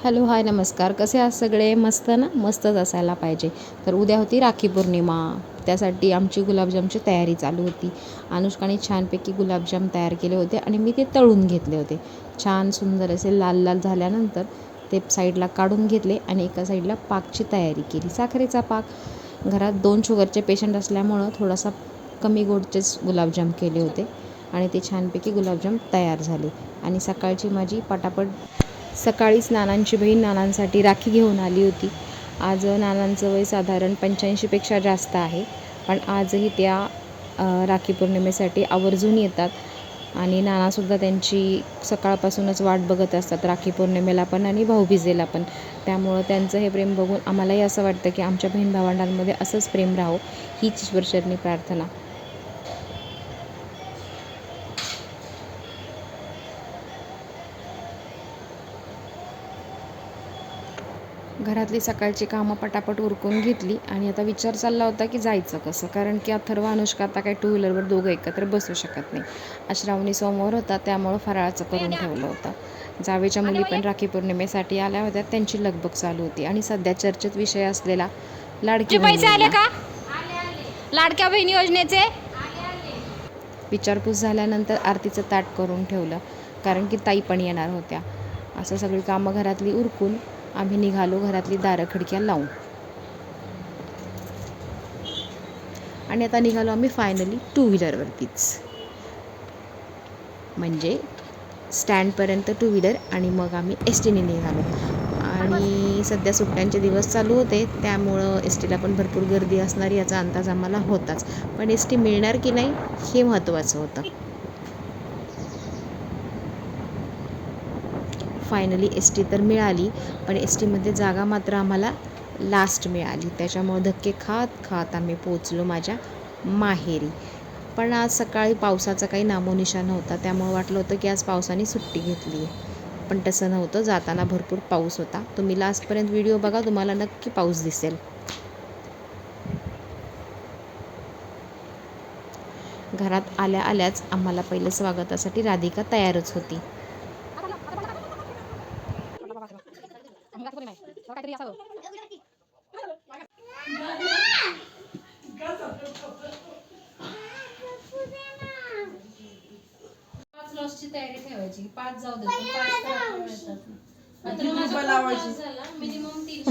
Hello hi नमस्कार. कसे आहात सगळे? मस्त ना? मस्तच असायला पाहिजे. तर उद्या होती राखी पौर्णिमा. त्यासाठी आमची गुलाबजामची तयारी चालू होती. अनुष्काने छानपैकी गुलाबजाम तयार केले होते आणि मी ते तळून घेतले होते. छान सुंदर असे लाल लाल झाल्यानंतर ते साईडला काढून घेतले आणि एका साईडला पाकची तयारी केली. साखरेचा पाक. घरात दोन शुगरचे पेशंट असल्यामुळं थोडासा कमी गोडचेच गुलाबजाम केले होते आणि ते छानपैकी गुलाबजाम तयार झाले. आणि सकाळची माझी पटापट सकाळीच नानांची बहीण नानांसाठी राखी घेऊन आली होती. आज नानांचं वय साधारण पंच्याऐंशीपेक्षा जास्त आहे. पण आजही त्या राखी पौर्णिमेसाठी आवर्जून येतात. आणि नानासुद्धा त्यांची सकाळपासूनच वाट बघत असतात राखी पौर्णिमेला पण आणि भाऊबीजेला पण. त्यामुळं त्यांचं हे प्रेम बघून आम्हालाही असं वाटतं की आमच्या बहीण भावंडांमध्ये असंच प्रेम राहो हीच ईश्वरचरणी प्रार्थना. घरातली सकाळची कामं पटापट उरकून घेतली आणि आता विचार चालला होता की जायचं कसं? कारण की अथर्व अनुष्का आता काही टू व्हीलरवर दोघं एकत्र बसू शकत नाही. अश्रावणी समोर होता त्यामुळं फराळाचं करून ठेवलं होतं. जावेच्या मुली पण राखी पौर्णिमेसाठी आल्या होत्या त्यांची लगबग चालू होती आणि सध्या चर्चेत विषय असलेला लाडकी पैसे आले का? लाडक्या बहीण योजनेचे? विचारपूस झाल्यानंतर आरतीचं ताट करून ठेवलं कारण की ताई पण येणार होत्या. असं सगळी कामं घरातली उरकून आम्ही निघालो घरातली दारं खिडक्या लावून. आणि आता निघालो आम्ही फायनली टू व्हीलरवरतीच म्हणजे स्टँडपर्यंत टू व्हीलर आणि मग आम्ही एस टीने निघालो. आणि सध्या सुट्ट्यांचे दिवस चालू होते त्यामुळं एस टीला पण भरपूर गर्दी असणार याचा अंदाज आम्हाला होताच. पण एस टी मिळणार की नाही हे महत्त्वाचं होतं. फायनली एस टी तर मिळाली. पण एस टीमध्ये जागा मात्र आम्हाला लास्ट मिळाली. त्याच्यामुळं धक्के खात खात आम्ही पोचलो माझ्या माहेरी. पण आज सकाळी पावसाचा काही नामोनिशा नव्हता. त्यामुळं वाटलं होतं की आज पावसाने सुट्टी घेतली आहे. पण तसं नव्हतं. जाताना भरपूर पाऊस होता. तुम्ही लास्टपर्यंत व्हिडिओ बघा. तुम्हाला नक्की पाऊस दिसेल. घरात आल्या आल्याच आम्हाला पहिलं स्वागतासाठी राधिका तयारच होती पाच लॉसची तयारी ठेवायची पाच जाऊ दे पण पाच तर आपल्याला मिळतात. ना. आता माझा रुपये पण लावायची? लॉस झाला. मिनिमम तीनशे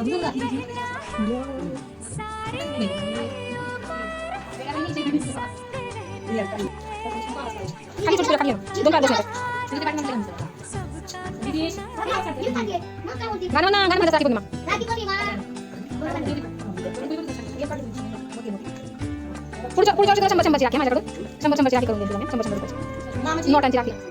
का जाऊन? आता दाखव दाखव व्हिडिओमध्ये gift card आहे. Gift आहे, gift. दे ना राखी आणखी. सांगा मला किती कशासाठी. तूच, तूच. मी सगळ्या आधी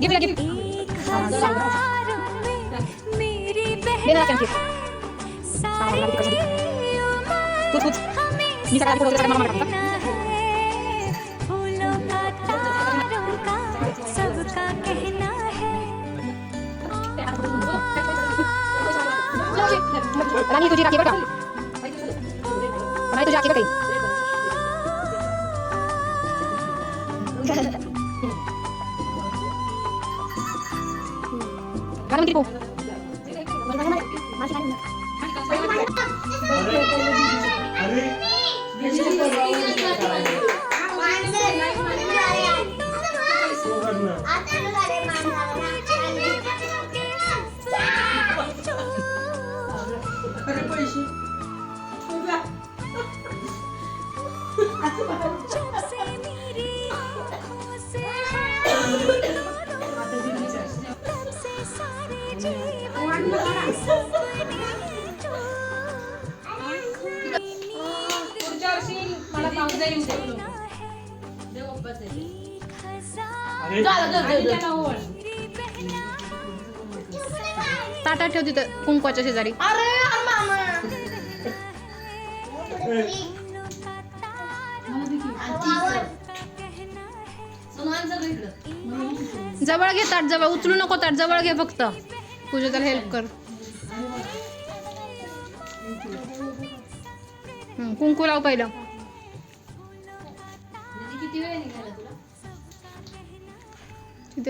Give me, give me. काढतात. राणी तुझी राखी बरं का राणी तुझी राखी बरं काही कारण किती पुढच्या वर्षी मला पावसा येऊ दे देव बाप्पाचं ताटा ठेव तिथं कुंकवाच्या शेजारी. जवळ घे ताट जवळ. उचलू नको ताट जवळ घे फक्त. पूजा त्याला हेल्प कर. कुंकू लाव पहिलं. किती वेळ निघाला तुला?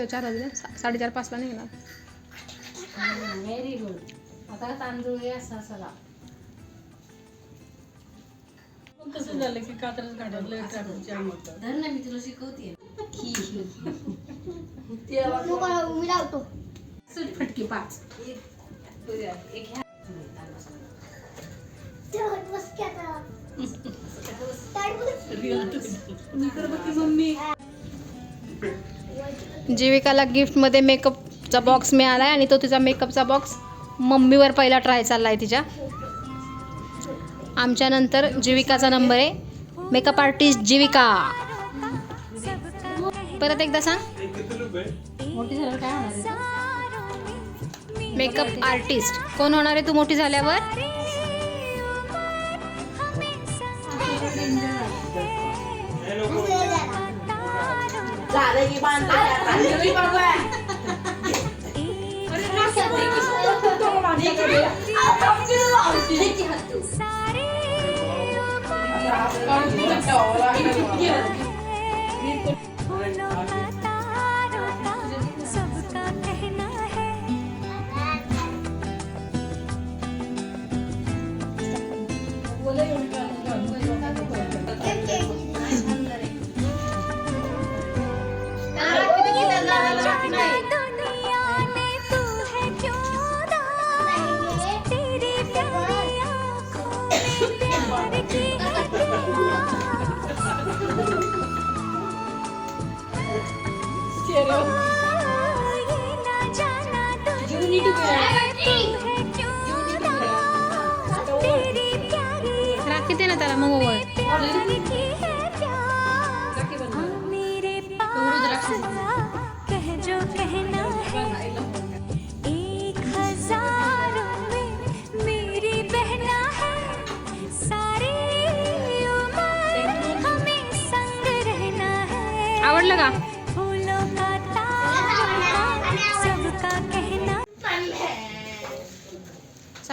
चार वाजले सा- साडेचार पाचला निघणार. व्हेरी गुड आता तांदूळ घे असा असा कसं झालं की कात्रच काढलं ट्रॅफिक जाम होतं. धर ना मी तुला शिकवते. सुट फटकी पाच. एक एक ह्या. जीविकाला गिफ्टमध्ये मेकअपचा बॉक्स मिळाला आहे आणि तो तिचा मेकअपचा बॉक्स मम्मीवर पहिला ट्राय चालला आहे तिच्या. आमच्या नंतर जीविकाचा नंबर आहे. Makeup artist Jeevika. परत एकदा सांग? मेकअप आर्टिस्ट कोण होणार आहे तू मोठी झाल्यावर? একটা राखी दे ना त्याला मग ओवळ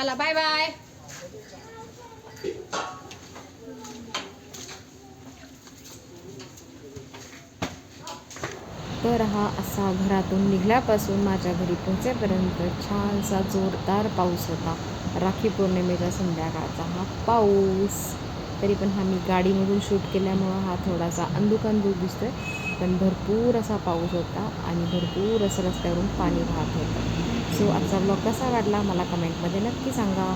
चला बाय बाय तर हा असा घरातून निघल्यापासून माझ्या घरी पोहोचेपर्यंत छानसा जोरदार पाऊस होता. राखी पौर्णिमेचा संध्याकाळचा हा पाऊस. तरी पण हा मी गाडीमधून शूट केल्यामुळं हा थोडासा अंदूक अंदूक दिसतोय. पण भरपूर असा पाऊस होता आणि भरपूर असं रस्त्यावरून पाणी वाहत होतं. सो आजचा ब्लॉग कसा वाटला मला कमेंटमध्ये नक्की सांगा.